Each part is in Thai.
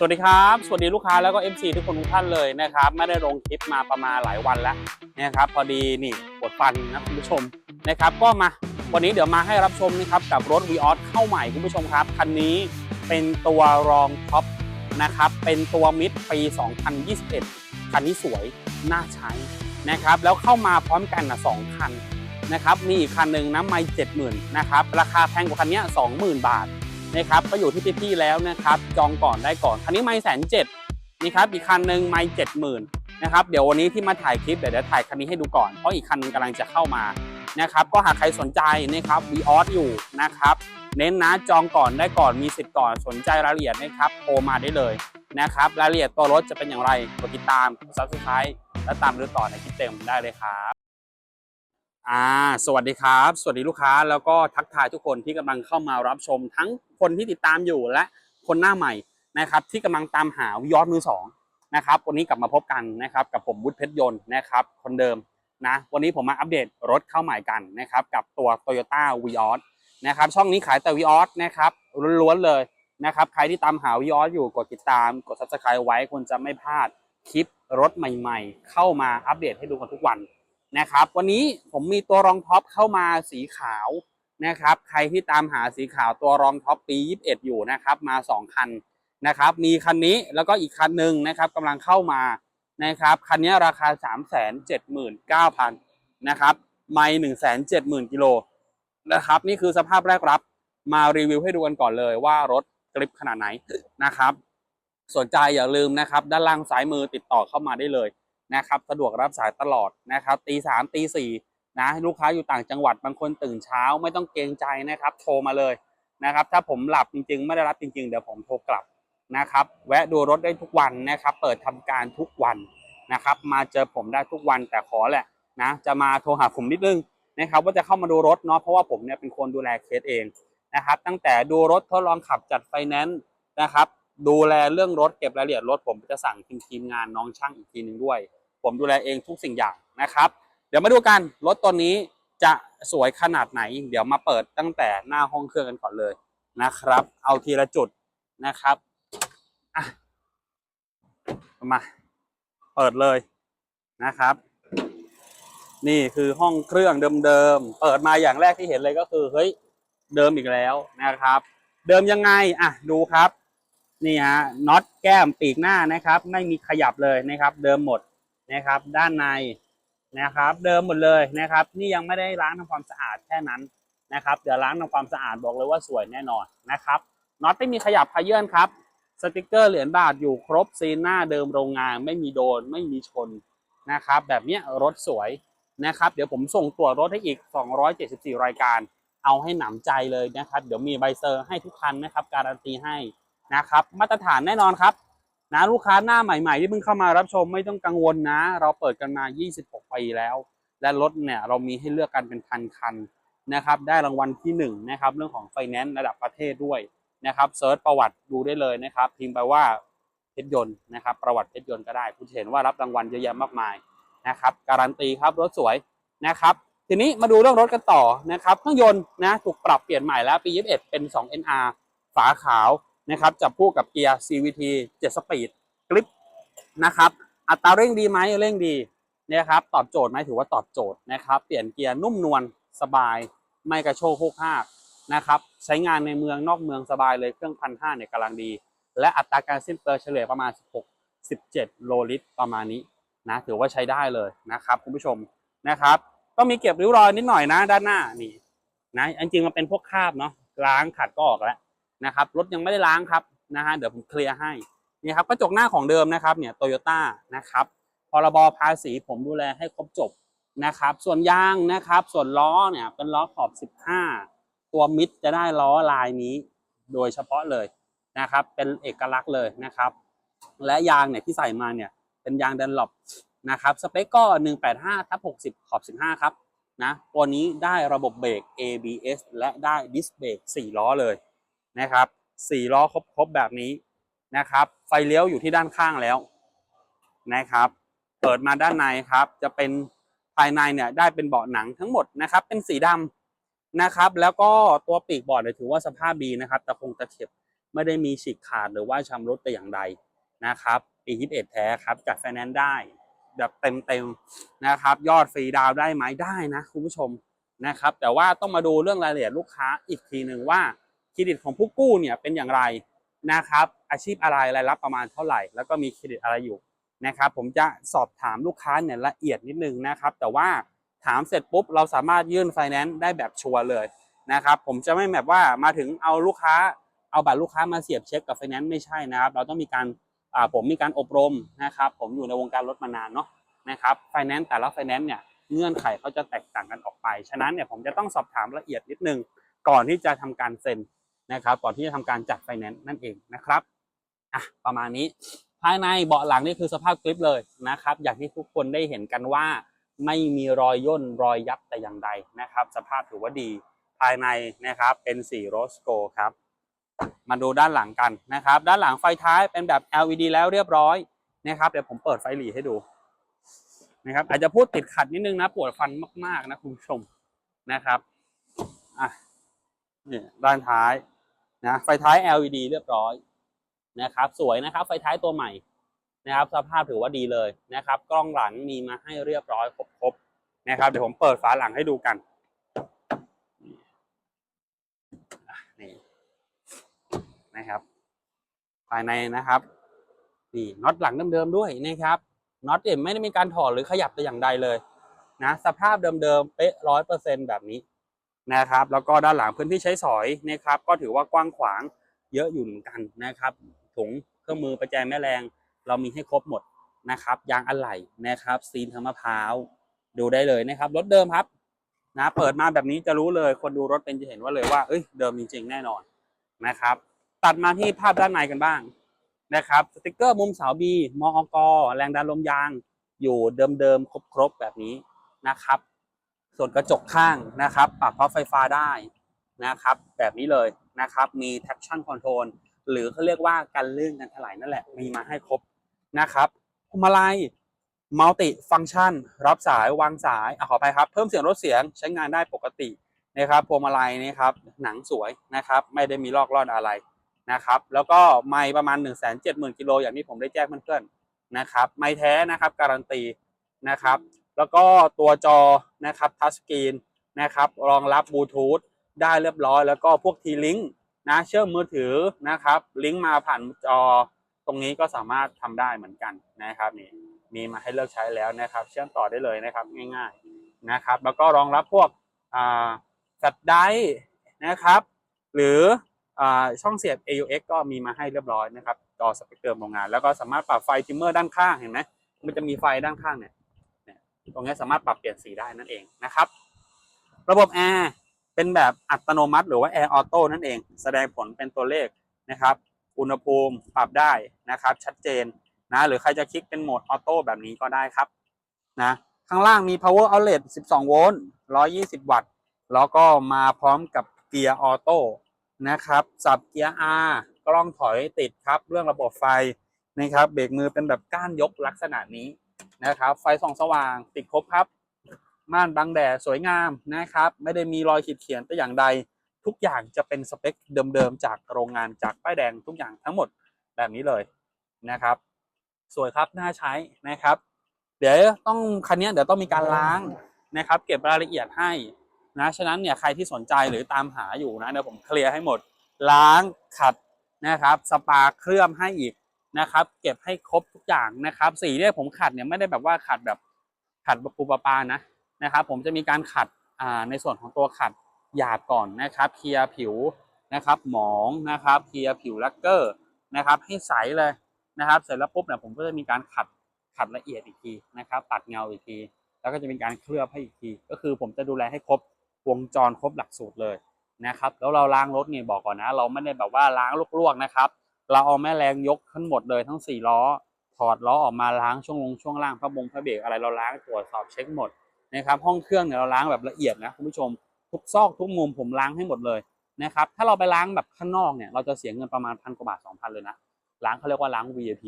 สวัสดีครับ สวัสดีลูกค้าแล้วก็ MC ทุกคนทุกท่านเลยนะครับไม่ได้ลงคลิปมาประมาณหลายวันแล้วนะครับพอดีนี่ปวดฟันนะคุณผู้ชมนะครับ ก็มาวันนี้เดี๋ยวมาให้รับชมนะครับกับรถ v ีออสเข้าใหม่คุณผู้ชมครับคันนี้เป็นตัวรองท็อปนะครับเป็นตัวมิดปี 2021 คันนี้สวยน่าใช้นะครับแล้วเข้ามาพร้อมกันนะสองคันนะครับมีอีกคันหนึ่งนะไม่เจ็ดหมื่นนะครับราคาแพงกว่าคันนี้สองหมื่นบาท นะครับก็อยู่ที่พี่ๆแล้วนะครับจองก่อนได้ก่อน คันนี้ไม่แสนเจ็ดนี่ครับอีกคันหนึ่งไม่เจ็ดหมื่นนะครับเดี๋ยววันนี้ที่มาถ่ายคลิปเดี๋ยวเดี๋ยวถ่ายคันนี้ให้ดูก่อนเพราะอีกคันหนึงกำลังจะเข้ามานะครับก็หากใครสนใจนะครับวีออสอยู่นะครับเน้นนะจองก่อนได้ก่อนมีสิทธิ์ก่อนสนใจรายละเอียดนะครับโทรมาได้เลยนะครับรายละเอียดตัวรถจะเป็นอย่างไรกดติดตามกดซับสไครต์และตามดูต่อในคลิปเต็มได้เลยครับ อ่าสวัสดีครับ สวัสดีลูกค้าแล้วก็ทักทายทุกคนที่กำลังเข้ามารับชม ทั้งคนที่ติดตามอยู่และคนหน้าใหม่นะครับ ที่กำลังตามหาวิยอดมือสองนะครับวันนี้กลับมาพบกันนะครับ กับผมวุฒิเพชรยนต์นะครับ คนเดิมนะ วันนี้ผมมาอัปเดตรถเข้าใหม่กันนะครับ กับตัว Toyota v ีออนะครับ ช่องนี้ขายแต่ v ีออนะครับล้วนๆเลยนะครับ ใครที่ตามหา v ีอออยู่กดติดตาม กด subscribe ไว้คุณจะไม่พลาดคลิปรถใหม่ ๆ เข้ามาอัปเดตให้ดูกันทุกวัน นะครับ วันนี้ผมมีตัวรองท็อปเข้ามาสีขาวนะครับ ใครที่ตามหาสีขาวตัวรองท็อปปี 21 อยู่นะครับ มา 2 คันนะครับ มีคันนี้แล้วก็อีกคันหนึ่งนะครับกำลังเข้ามานะครับ คันนี้ราคา 379,000 นะครับ ไม่170,000กิโลนะครับ นี่คือสภาพแรกรับ มารีวิวให้ดูกันก่อนเลยว่ารถกริปขนาดไหนนะครับ สนใจอย่าลืมนะครับ ด้านล่างซ้ายมือติดต่อเข้ามาได้เลย นะครับสะดวกรับสายตลอดนะครับตีสามตีสี่นะลูกค้าอยู่ต่างจังหวัดบางคนตื่นเช้าไม่ต้องเกรงใจนะครับ โทรมาเลยนะครับ ถ้าผมหลับจริงๆ ไม่ได้รับจริงๆ เดี๋ยวผมโทรกลับนะครับ แวะดูรถได้ทุกวันนะครับ เปิดทำการทุกวันนะครับ มาเจอผมได้ทุกวันแต่ขอแหละนะจะมาโทรหาผมนิดนึงนะครับ ว่าจะเข้ามาดูรถเนาะเพราะว่าผมเนี่ยเป็นคนดูแลเคสเองนะครับ ตั้งแต่ดูรถทดลองขับจัดไฟแนนซ์นะครับ ดูแลเรื่องรถเก็บรายละเอียดรถผมจะสั่งทีมทีมงานน้องช่างอีกทีหนึ่งด้วย ผมดูแลเองทุกสิ่งอย่างนะครับ เดี๋ยวมาดูกันรถตัวนี้จะสวยขนาดไหน เดี๋ยวมาเปิดตั้งแต่หน้าห้องเครื่องกันก่อนเลยนะครับ เอาทีละจุดนะครับอะมาเปิดเลยนะครับ นี่คือห้องเครื่องเดิมๆเปิดมาอย่างแรกที่เห็นเลยก็คือเฮ้ยเดิมอีกแล้วนะครับ เดิมยังไงอะดูครับ นี่ฮะน็อตแก้มปีกหน้านะครับ ไม่มีขยับเลยนะครับ เดิมหมด นะครับ ด้านในนะครับ เดิมหมดเลยนะครับ นี่ยังไม่ได้ล้างทำความสะอาดแค่นั้นนะครับ เดี๋ยวล้างทำความสะอาดบอกเลยว่าสวยแน่นอนนะครับน็อตไม่มีขยับพาเยื่อนครับสติกเกอร์เหรียญบาทอยู่ครบซีนหน้าเดิมโรงงานไม่มีโดนไม่มีชนนะครับ แบบนี้รถสวยนะครับ เดี๋ยวผมส่งตรวจรถให้อีก 274 รายการ เอาให้หนำใจเลยนะครับ เดี๋ยวมีใบเซอร์ให้ทุกคันนะครับ การันตีให้นะครับ มาตรฐานแน่นอนครับ นะลูกค้าหน้าใหม่ ๆ ที่เพิ่งเข้ามารับชมไม่ต้องกังวลนะ เราเปิดกันมา 26 ปีแล้ว และรถเนี่ยเรามีให้เลือกกันเป็นพันคันนะครับได้รางวัลที่1นงนะครับเรื่องของไฟแนนซ์ระดับประเทศด้วยนะครับเซิร์ชประวัติดูได้เลยนะครับพิมพ์ไปว่าเพชรยนต์นะครับประวัติเพชรยนต์ก็ได้คุณเห็นว่ารับรางวัลเยอะแยะมากมายนะครับการันตีครับรถสวยนะครับทีนี้มาดูเรื่องรถกันต่อนะครับเครื่องยนต์นะถูกปรับเปลี่ยนใหม่แล้วปี 21 เป็น 2 NR ฝาขาว นะครับจับคู่กับเกียร์ CVT 7สปีดกริปนะครับอัตราเร่งดีไหมเร่งดีนะครับตอบโจทย์ไหมถือว่าตอบโจทย์นะครับเปลี่ยนเกียร์นุ่มนวลสบาย ไม่กระโชกโคกหักนะครับใช้งานในเมืองนอกเมืองสบายเลยเครื่องพันห้าเนี่ยกำลังดี และอัตราการสิ้นเปลืองเฉลี่ยประมาณ 16 17 โลลิตรประมาณนี้นะถือว่าใช้ได้เลยนะครับคุณผู้ชมนะครับต้องมีเก็บริ้วรอยนิดหน่อยนะด้านหน้านี่นะจริงๆมันเป็นพวกคราบเนาะล้างขัดก็ออกแล้ว นะครับรถยังไม่ได้ล้างครับนะฮะเดี๋ยวผมเคลียร์ให้นี่ครับกระจกหน้าของเดิมนะครับเนี่ยโตโยต้านะครับพรบภาษีผมดูแลให้ครบจบนะครับ ส่วนยางนะครับ ส่วนล้อเนี่ยเป็นล้อขอบ 15 ตัวมิดจะได้ล้อลายนี้โดยเฉพาะเลยนะครับ เป็นเอกลักษณ์เลยนะครับ และยางเนี่ยที่ใส่มาเนี่ยเป็นยางดันหลบนะครับสเปคก็ 185ทับ60 ขอบ 15 ครับนะตัวนี้ได้ระบบเบรก ABS และได้ดิสเบรก4ล้อเลย นะครับสี่ล้อครบๆแบบนี้นะครับ ไฟเลี้ยวอยู่ที่ด้านข้างแล้วนะครับ เปิดมาด้านในครับ จะเป็นภายในเนี่ยได้เป็นเบาะหนังทั้งหมดนะครับ เป็นสีดำนะครับ แล้วก็ตัวปีกบาะเนี่ยถือว่าสภาพดีนะครับตะคงตะเข็บไม่ได้มีฉีกขาดหรือว่าชำรุดแต่อย่างใดนะครับปี21แท้ครับจัดไฟแนนซ์ได้แบบเต็มๆนะครับ ยอดฟรีดาวได้ไหมได้นะคุณผู้ชมนะครับ แต่ว่าต้องมาดูเรื่องรายละเอียดลูกค้าอีกทีหนึ่งว่า เครดิตของผู้กู้เนี่ยเป็นอย่างไรนะครับ อาชีพอะไรรายรับประมาณเท่าไหร่ แล้วก็มีเครดิตอะไรอยู่นะครับผมจะสอบถามลูกค้าเนี่ยละเอียดนิดนึงนะครับ แต่ว่าถามเสร็จปุ๊บเราสามารถยื่นไฟแนนซ์ได้แบบชัวร์เลยนะครับ ผมจะไม่แบบว่ามาถึงเอาลูกค้าเอาบัตรลูกค้ามาเสียบเช็คกับไฟแนนซ์ไม่ใช่นะครับ เราต้องมีการอ่าผมมีการอบรมนะครับ ผมอยู่ในวงการรถมานานเนาะนะครับไฟแนนซ์แต่ละไฟแนนซ์เนี่ยเงื่อนไขเขาจะแตกต่างกันออกไป ฉะนั้นเนี่ยผมจะต้องสอบถามละเอียดนิดนึงก่อนที่จะทำการเซ็น นะครับก่อนที่จะทำการจัดไฟแนนซ์นั่นเองนะครับอะประมาณนี้ภายในเบาะหลังนี่คือสภาพคลิปเลยนะครับ อย่างที่ทุกคนได้เห็นกันว่า ไม่มีรอยย่นรอยยับแต่อย่างใดนะครับ สภาพถือว่าดีภายในนะครับเป็นสีโรสโกครับมาดูด้านหลังกันนะครับ ด้านหลังไฟท้ายเป็นแบบ LED แล้วเรียบร้อยนะครับเดี๋ยวผมเปิดไฟหลีให้ดูนะครับ อาจจะพูดติดขัดนิดนึงนะปวดฟันมาก ๆ นะคุณผู้ชมนะครับอะนี่ด้านท้าย นะไฟท้าย LED เรียบร้อยนะครับ สวยนะครับ ไฟท้ายตัวใหม่นะครับ สภาพถือว่าดีเลยนะครับ กล้องหลังมีมาให้เรียบร้อยครบๆนะครับ เดี๋ยวผมเปิดฝาหลังให้ดูกันนี่นะครับ ภายในนะครับนี่น็อตหลังเดิมๆด้วยนะครับน็อตเอ็มไม่ได้มีการถอดหรือขยับแต่อย่างใดเลยนะ สภาพเดิมๆเป๊ะร้อยเปอร์เซ็นแบบนี้ นะครับ แล้วก็ด้านหลังพื้นที่ใช้สอยนะครับก็ถือว่ากว้างขวางเยอะอยู่เหมือนกันนะครับถุงเครื่องมือประแจแม่แรง เรามีให้ครบหมดนะครับยางอะไหล่นะครับซีนทางมะพร้าวดูได้เลยนะครับรถเดิมครับนะเปิดมาแบบนี้จะรู้เลยคนดูรถเป็นจะเห็นว่าเลยว่าเอ้ยเดิมจริงๆแน่นอนนะครับ ตัดมาที่ภาพด้านในกันบ้างนะครับสติกเกอร์มุมเสาบีมอกแรงดันลมยาง อยู่เดิมๆครบๆแบบนี้นะครับ ส่วนกระจกข้างนะครับปรับพับไฟฟ้าได้นะครับ แบบนี้เลยนะครับมี traction control หรือเขาเรียกว่ากันลื่นกันถลายนั่นแหละมีมาให้ครบนะครับพวงมาลัยมัลติฟัง c t ชัน รับสายวางสายอขอไปครับ เพิ่มเสียงลดเสียงใช้งานได้ปกตินะครับพวงมาลัยนี่ครับหนังสวยนะครับ ไม่ได้มีลอกล่อนอะไรนะครับ แล้วก็ไมล์ประมาณ 1 7 0 0 0 0กิโลอย่างที่ผมได้แจ้งเพื่อนๆนะครับ ไมล์แท้นะครับการันตีนะครับ แล้วก็ตัวจอนะครับทัชสกรีนนะครับรองรับบลูทูธได้เรียบร้อย แล้วก็พวกทีลิงก์นะเชื่อมมือถือนะครับลิงก์มาผ่านจอตรงนี้ก็สามารถทำได้เหมือนกันนะครับนี่มีมาให้เลือกใช้แล้วนะครับ เชื่อมต่อได้เลยนะครับง่ายๆนะครับ แล้วก็รองรับพวกอ่าแฟลชไดรฟ์นะครับ หรืออช่องเสียบ AUX ก็มีมาให้เรียบร้อยนะครับจอสเปกเตอร์โรงงาน แล้วก็สามารถปรับไฟทิมเมอร์ด้านข้างเห็นไหมมันจะมีไฟด้านข้างเนี่ย ตรงนี้สามารถปรับเปลี่ยนสีได้นั่นเองนะครับ ระบบแอร์เป็นแบบอัตโนมัติ หรือว่าแอร์ออโต้นั่นเอง แสดงผลเป็นตัวเลขนะครับ อุณหภูมิปรับได้นะครับ ชัดเจนนะหรือใครจะคลิกเป็นโหมดออโต้แบบนี้ก็ได้ครับนะข้างล่างมี power outlet 12 โวลต์ 120 วัตต์ แล้วก็มาพร้อมกับเกียร์ออโต้นะครับ สับเกียร์ R กล้องถอยติดครับ เรื่องระบบไฟนะครับ เบรกมือเป็นแบบก้านยกลักษณะนี้ นะครับ ไฟส่องสว่างติดครบครับ ม่านบังแดดสวยงามนะครับ ไม่ได้มีรอยขีดเขียนแต่อย่างใด ทุกอย่างจะเป็นสเปคเดิมๆจากโรงงานจากป้ายแดงทุกอย่างทั้งหมดแบบนี้เลยนะครับ สวยครับน่าใช้นะครับ เดี๋ยวต้องคันนี้เดี๋ยวต้องมีการล้างนะครับ เก็บรายละเอียดให้นะฉะนั้นเนี่ยใครที่สนใจหรือตามหาอยู่นะเดี๋ยวผมเคลียร์ให้หมด ล้างขัดนะครับ สปาเคลือบให้อีก นะครับ เก็บให้ครบทุกอย่างนะครับ สีเนี่ยผมขัดเนี่ยไม่ได้แบบว่าขัดแบบขัดปูปลาปานะนะครับ ผมจะมีการขัดในส่วนของตัวขัดหยาบก่อนนะครับเคลียร์ผิวนะครับหมองนะครับเคลียร์ผิวลักเกอร์นะครับ ให้ใสเลยนะครับ เสร็จแล้วปุ๊บเนี่ยผมก็จะมีการขัดขัดละเอียดอีกทีนะครับปัดเงาอีกที แล้วก็จะมีการเคลือบให้อีกที ก็คือผมจะดูแลให้ครบวงจรครบหลักสูตรเลยนะครับ แล้วเราล้างรถเนี่ยบอกก่อนนะ เราไม่ได้แบบว่าล้างลวกๆนะครับ เราเอาแม่แรงยกทั้งหมดเลยทั้ง4ล้อ ถอดล้อออกมาล้างช่วงลงช่วงล่างพระบงพระเบรกอะไรเราล้างตรวจสอบเช็คหมดนะครับห้องเครื่องเนี่ยเราล้างแบบละเอียดนะคุณผู้ชมทุกซอกทุกมุมผมล้างให้หมดเลยนะครับถ้าเราไปล้างแบบข้างนอกเนี่ยเราจะเสียเงินประมาณพันกว่าบาทสองพันเลยนะล้างเขาเรียกว่าล้าง VIP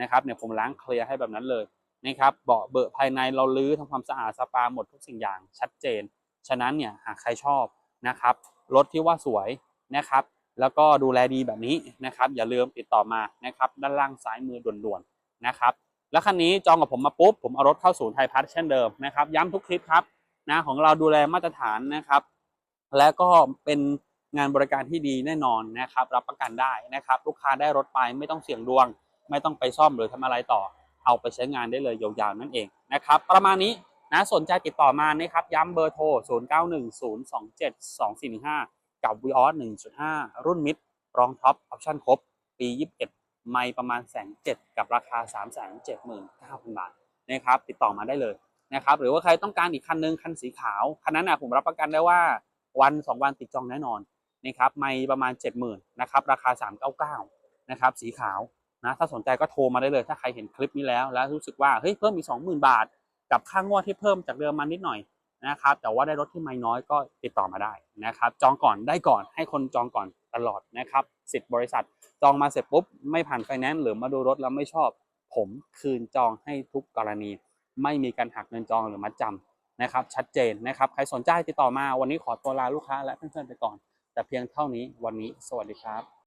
นะครับเนี่ยผมล้างเคลียร์ให้แบบนั้นเลยนะครับเบาะเบอะภายในเราลื้อทำความสะอาดสปาหมดทุกสิ่งอย่างชัดเจน ฉะนั้นเนี่ยหากใครชอบนะครับรถที่ว่าสวยนะครับ แล้วก็ดูแลดีแบบนี้นะครับ อย่าลืมติดต่อมานะครับ ด้านล่างซ้ายมือด่วนๆนะครับ แล้วคันนี้จองกับผมมาปุ๊บ ผมเอารถเข้าศูนย์ไทยพัฒน์เช่นเดิมนะครับ ย้ำทุกคลิปครับนะของเราดูแลมาตรฐานนะครับ และก็เป็นงานบริการที่ดีแน่นอนนะครับ รับประกันได้นะครับ ลูกค้าได้รถไปไม่ต้องเสี่ยงดวง ไม่ต้องไปซ่อมหรือทำอะไรต่อ เอาไปใช้งานได้เลยยาวๆนั่นเองนะครับ ประมาณนี้นะสนใจติดต่อมานะครับ ย้ำเบอร์โทร 0910272415 กับ v ีออส1.5 รุ่นมิดรองท็อปออปชั่นครบ ปี 21 ไม่ประมาณแสนเจ็ดกับราคา 3 7 9 0 0 0 บาทนะครับติดต่อมาได้เลยนะครับหรือว่าใครต้องการอีกคันนึงคันสีขาว คันนั้นนะผมรับประกันได้ว่าวัน 2 วันติดจองแน่นอนนะครับไม่ประมาณ 70,000นะครับราคา 399นะครับสีขาวนะถ้าสนใจก็โทรมาได้เลย ถ้าใครเห็นคลิปนี้แล้ว แล้วรู้สึกว่าเฮ้ยเพิ่มอีก20,000 บาท กับค่างวดที่เพิ่มจากเดิมมานิดหน่อย นะครับ แต่ว่าได้รถที่ไม่น้อยก็ติดต่อมาได้นะครับ จองก่อนได้ก่อนให้คนจองก่อนตลอดนะครับสิทธิ์บริษัทจองมาเสร็จปุ๊บไม่ผ่านไฟแนนซ์หรือมาดูรถแล้วไม่ชอบ ผมคืนจองให้ทุกกรณี ไม่มีการหักเงินจองหรือมัดจำนะครับ ชัดเจนนะครับ ใครสนใจติดต่อมาวันนี้ขอตัวลาลูกค้าและเพื่อนๆไปก่อน แต่เพียงเท่านี้วันนี้สวัสดีครับ